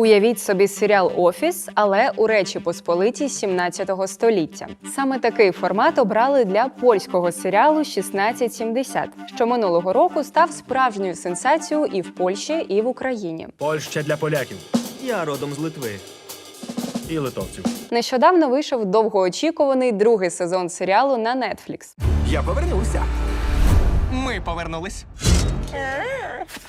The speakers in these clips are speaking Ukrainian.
Уявіть собі серіал Офіс, але у Речі Посполитій 17 століття. Саме такий формат обрали для польського серіалу 1670, що минулого року став справжньою сенсацією і в Польщі, і в Україні. Польща для поляків Я родом з Литви. і литовців. Нещодавно вийшов довгоочікуваний другий сезон серіалу на Netflix. Я повернувся. Ми повернулись.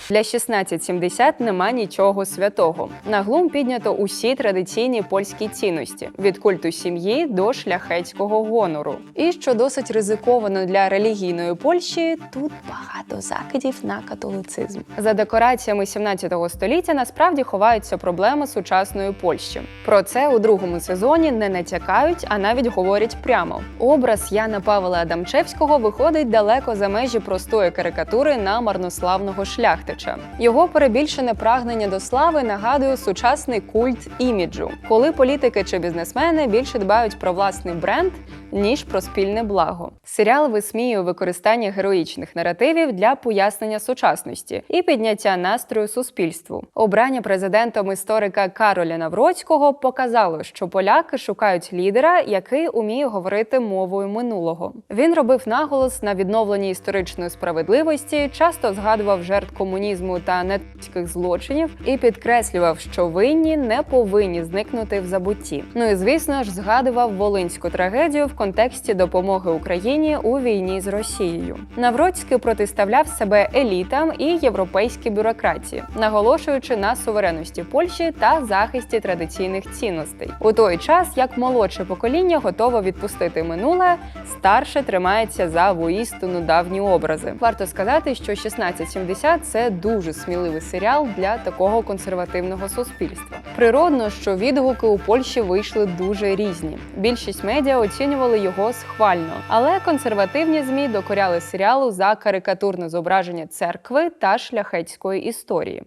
Для 1670 нема нічого святого. На глум піднято усі традиційні польські цінності від культу сім'ї до шляхетського гонору. І що досить ризиковано для релігійної Польщі, тут багато закидів на католицизм. За декораціями 17 століття насправді ховаються проблеми сучасної Польщі. Про це у другому сезоні не натякають, а навіть говорять прямо. Образ Яна Павла Адамчевського виходить далеко за межі простої карикатури на марнославного шляхтича. Його перебільшене прагнення до слави нагадує сучасний культ іміджу, коли політики чи бізнесмени більше дбають про власний бренд. Ніж про спільне благо. Серіал висміює використання героїчних наративів для пояснення сучасності і підняття настрою суспільству. Обрання президентом історика Кароля Навроцького показало, що поляки шукають лідера, який уміє говорити мовою минулого. Він робив наголос на відновленні історичної справедливості, часто згадував жертв комунізму та нацистських злочинів і підкреслював, що винні не повинні зникнути в забутті. Ну і звісно ж згадував волинську трагедію в контексті допомоги Україні у війні з Росією. Навроцький протиставляв себе елітам і європейській бюрократії, наголошуючи на суверенності Польщі та захисті традиційних цінностей. У той час як молодше покоління готове відпустити минуле, старше тримається за воістину давні образи. Варто сказати, що 1670 – це дуже сміливий серіал для такого консервативного суспільства. Природно, що відгуки у Польщі вийшли дуже різні. Більшість медіа оцінювали його схвально, але консервативні змі докоряли серіалу за карикатурне зображення церкви та шляхетської історії.